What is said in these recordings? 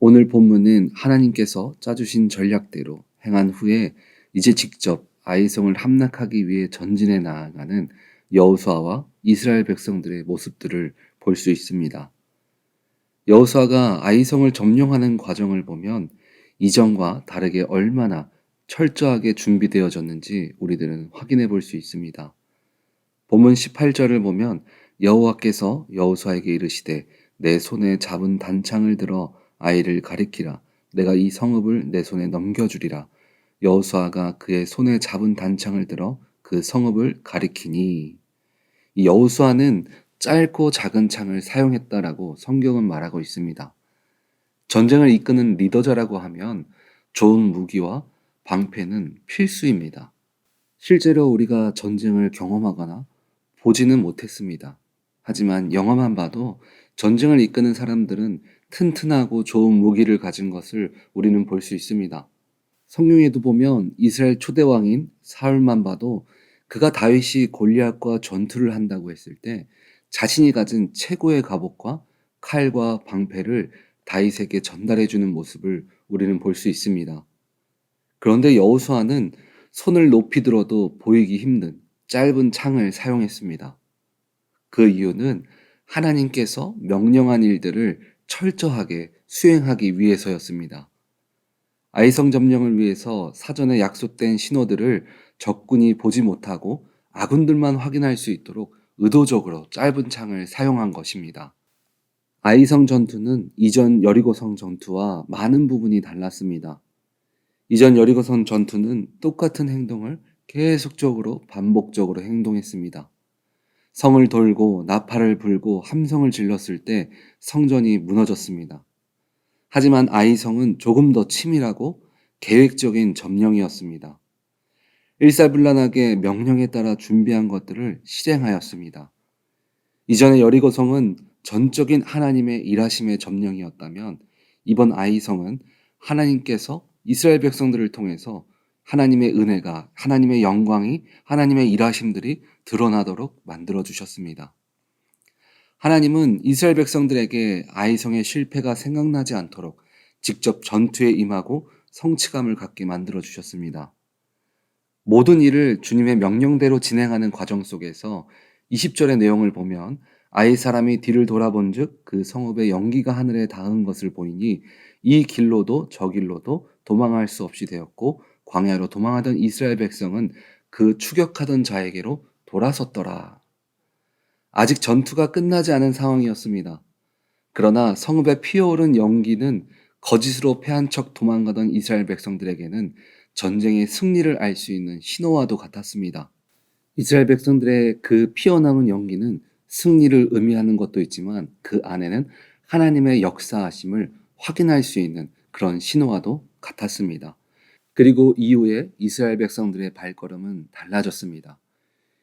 오늘 본문은 하나님께서 짜주신 전략대로 행한 후에 이제 직접 아이성을 함락하기 위해 전진해 나아가는 여호수아와 이스라엘 백성들의 모습들을 볼 수 있습니다. 여호수아가 아이성을 점령하는 과정을 보면 이전과 다르게 얼마나 철저하게 준비되어졌는지 우리들은 확인해 볼 수 있습니다. 본문 18절을 보면 여호와께서 여호수아에게 이르시되 내 손에 잡은 단창을 들어 아이를 가리키라 내가 이 성읍을 내 손에 넘겨주리라 여호수아가 그의 손에 잡은 단창을 들어 그 성읍을 가리키니 이 여호수아는 짧고 작은 창을 사용했다라고 성경은 말하고 있습니다. 전쟁을 이끄는 리더자라고 하면 좋은 무기와 방패는 필수입니다. 실제로 우리가 전쟁을 경험하거나 보지는 못했습니다. 하지만 영화만 봐도 전쟁을 이끄는 사람들은 튼튼하고 좋은 무기를 가진 것을 우리는 볼 수 있습니다. 성경에도 보면 이스라엘 초대왕인 사울만 봐도 그가 다윗이 골리앗과 전투를 한다고 했을 때 자신이 가진 최고의 갑옷과 칼과 방패를 다윗에게 전달해 주는 모습을 우리는 볼 수 있습니다. 그런데 여호수아는 손을 높이 들어도 보이기 힘든 짧은 창을 사용했습니다. 그 이유는 하나님께서 명령한 일들을 철저하게 수행하기 위해서였습니다. 아이성 점령을 위해서 사전에 약속된 신호들을 적군이 보지 못하고 아군들만 확인할 수 있도록 의도적으로 짧은 창을 사용한 것입니다. 아이성 전투는 이전 여리고성 전투와 많은 부분이 달랐습니다. 이전 여리고성 전투는 똑같은 행동을 계속적으로 반복적으로 행동했습니다. 성을 돌고 나팔을 불고 함성을 질렀을 때 성전이 무너졌습니다. 하지만 아이성은 조금 더 치밀하고 계획적인 점령이었습니다. 일사불란하게 명령에 따라 준비한 것들을 실행하였습니다. 이전의 여리고성은 전적인 하나님의 일하심의 점령이었다면 이번 아이성은 하나님께서 이스라엘 백성들을 통해서 하나님의 은혜가, 하나님의 영광이, 하나님의 일하심들이 드러나도록 만들어 주셨습니다. 하나님은 이스라엘 백성들에게 아이성의 실패가 생각나지 않도록 직접 전투에 임하고 성취감을 갖게 만들어 주셨습니다. 모든 일을 주님의 명령대로 진행하는 과정 속에서 20절의 내용을 보면 아이 사람이 뒤를 돌아본 즉그 성읍의 연기가 하늘에 닿은 것을 보이니 이 길로도 저 길로도 도망할 수 없이 되었고 광야로 도망하던 이스라엘 백성은 그 추격하던 자에게로 돌아섰더라. 아직 전투가 끝나지 않은 상황이었습니다. 그러나 성읍에 피어오른 연기는 거짓으로 패한 척 도망가던 이스라엘 백성들에게는 전쟁의 승리를 알 수 있는 신호와도 같았습니다. 이스라엘 백성들의 그 피어나는 연기는 승리를 의미하는 것도 있지만 그 안에는 하나님의 역사하심을 확인할 수 있는 그런 신호와도 같았습니다. 그리고 이후에 이스라엘 백성들의 발걸음은 달라졌습니다.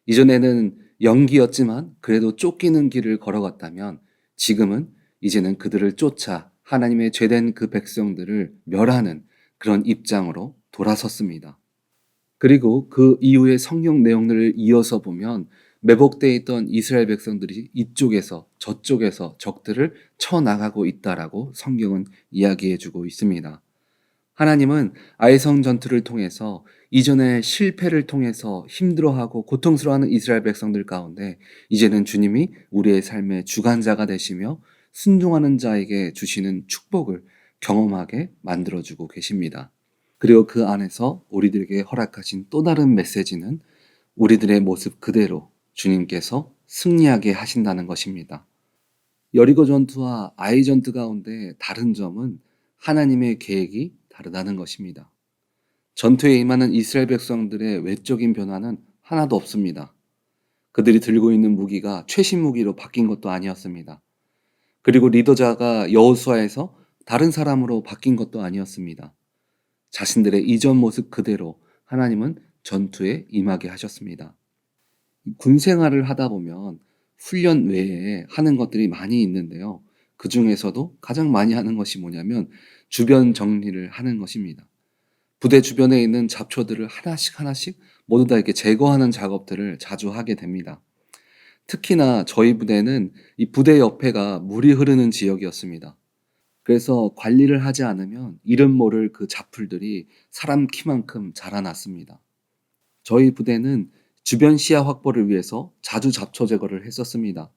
이전에는 연기였지만 그래도 쫓기는 길을 걸어갔다면 지금은 이제는 그들을 쫓아 하나님의 죄된 그 백성들을 멸하는 그런 입장으로 돌아섰습니다. 그리고 그 이후의 성경 내용들을 이어서 보면 매복되어 있던 이스라엘 백성들이 이쪽에서 저쪽에서 적들을 쳐나가고 있다라고 성경은 이야기해 주고 있습니다. 하나님은 아이성 전투를 통해서 이전의 실패를 통해서 힘들어하고 고통스러워하는 이스라엘 백성들 가운데 이제는 주님이 우리의 삶의 주관자가 되시며 순종하는 자에게 주시는 축복을 경험하게 만들어주고 계십니다. 그리고 그 안에서 우리들에게 허락하신 또 다른 메시지는 우리들의 모습 그대로 주님께서 승리하게 하신다는 것입니다. 여리고 전투와 아이 전투 가운데 다른 점은 하나님의 계획이 다르다는 것입니다. 전투에 임하는 이스라엘 백성들의 외적인 변화는 하나도 없습니다. 그들이 들고 있는 무기가 최신 무기로 바뀐 것도 아니었습니다. 그리고 리더자가 여호수아에서 다른 사람으로 바뀐 것도 아니었습니다. 자신들의 이전 모습 그대로 하나님은 전투에 임하게 하셨습니다. 군 생활을 하다 보면 훈련 외에 하는 것들이 많이 있는데요. 그 중에서도 가장 많이 하는 것이 뭐냐면 주변 정리를 하는 것입니다. 부대 주변에 있는 잡초들을 하나씩 하나씩 모두 다 이렇게 제거하는 작업들을 자주 하게 됩니다. 특히나 저희 부대는 이 부대 옆에가 물이 흐르는 지역이었습니다. 그래서 관리를 하지 않으면 이름 모를 그 잡풀들이 사람 키만큼 자라났습니다. 저희 부대는 주변 시야 확보를 위해서 자주 잡초 제거를 했었습니다.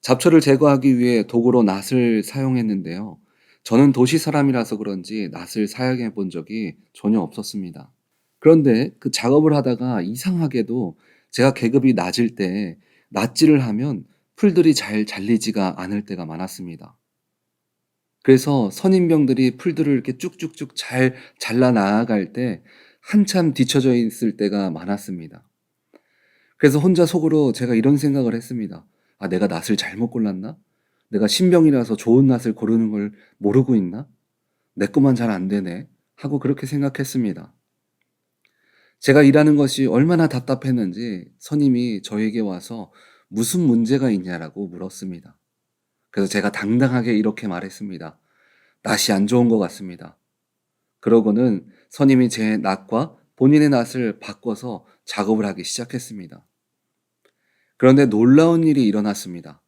잡초를 제거하기 위해 도구로 낫을 사용했는데요. 저는 도시 사람이라서 그런지 낫을 사용해 본 적이 전혀 없었습니다. 그런데 그 작업을 하다가 이상하게도 제가 계급이 낮을 때 낫질을 하면 풀들이 잘 잘리지가 않을 때가 많았습니다. 그래서 선임병들이 풀들을 이렇게 쭉쭉쭉 잘 잘라 나아갈 때 한참 뒤처져 있을 때가 많았습니다. 그래서 혼자 속으로 제가 이런 생각을 했습니다. 아, 내가 낫을 잘못 골랐나? 내가 신병이라서 좋은 낫을 고르는 걸 모르고 있나? 내 것만 잘 안 되네. 하고 그렇게 생각했습니다. 제가 일하는 것이 얼마나 답답했는지 선임이 저에게 와서 무슨 문제가 있냐라고 물었습니다. 그래서 제가 당당하게 이렇게 말했습니다. 낫이 안 좋은 것 같습니다. 그러고는 선임이 제 낫과 본인의 낫을 바꿔서 작업을 하기 시작했습니다. 그런데 놀라운 일이 일어났습니다.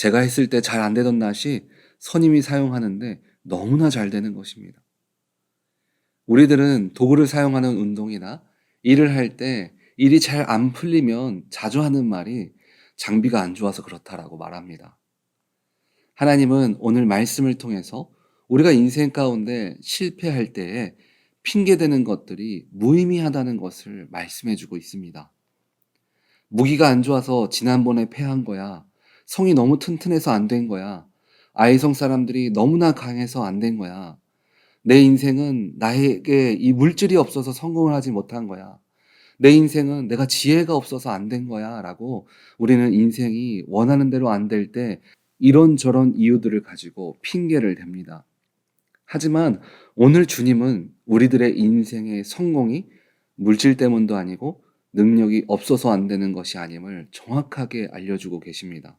제가 했을 때 잘 안 되던 낫이 선임이 사용하는데 너무나 잘 되는 것입니다. 우리들은 도구를 사용하는 운동이나 일을 할 때 일이 잘 안 풀리면 자주 하는 말이 장비가 안 좋아서 그렇다라고 말합니다. 하나님은 오늘 말씀을 통해서 우리가 인생 가운데 실패할 때에 핑계대는 것들이 무의미하다는 것을 말씀해 주고 있습니다. 무기가 안 좋아서 지난번에 패한 거야. 성이 너무 튼튼해서 안 된 거야. 아이성 사람들이 너무나 강해서 안 된 거야. 내 인생은 나에게 이 물질이 없어서 성공을 하지 못한 거야. 내 인생은 내가 지혜가 없어서 안 된 거야. 라고 우리는 인생이 원하는 대로 안 될 때 이런저런 이유들을 가지고 핑계를 댑니다. 하지만 오늘 주님은 우리들의 인생의 성공이 물질 때문도 아니고 능력이 없어서 안 되는 것이 아님을 정확하게 알려주고 계십니다.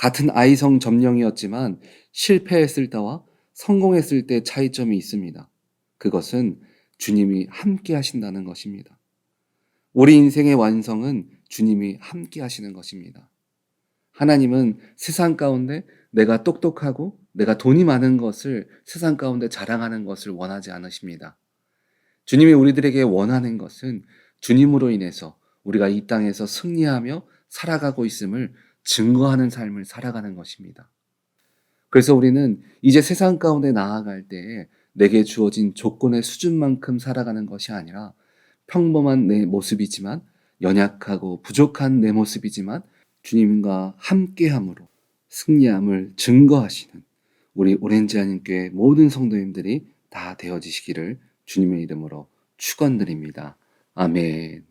같은 아이성 점령이었지만 실패했을 때와 성공했을 때 차이점이 있습니다. 그것은 주님이 함께 하신다는 것입니다. 우리 인생의 완성은 주님이 함께 하시는 것입니다. 하나님은 세상 가운데 내가 똑똑하고 내가 돈이 많은 것을 세상 가운데 자랑하는 것을 원하지 않으십니다. 주님이 우리들에게 원하는 것은 주님으로 인해서 우리가 이 땅에서 승리하며 살아가고 있음을 증거하는 삶을 살아가는 것입니다. 그래서 우리는 이제 세상 가운데 나아갈 때에 내게 주어진 조건의 수준만큼 살아가는 것이 아니라 평범한 내 모습이지만 연약하고 부족한 내 모습이지만 주님과 함께함으로 승리함을 증거하시는 우리 오렌지 하님께 모든 성도님들이 다 되어지시기를 주님의 이름으로 축원드립니다. 아멘.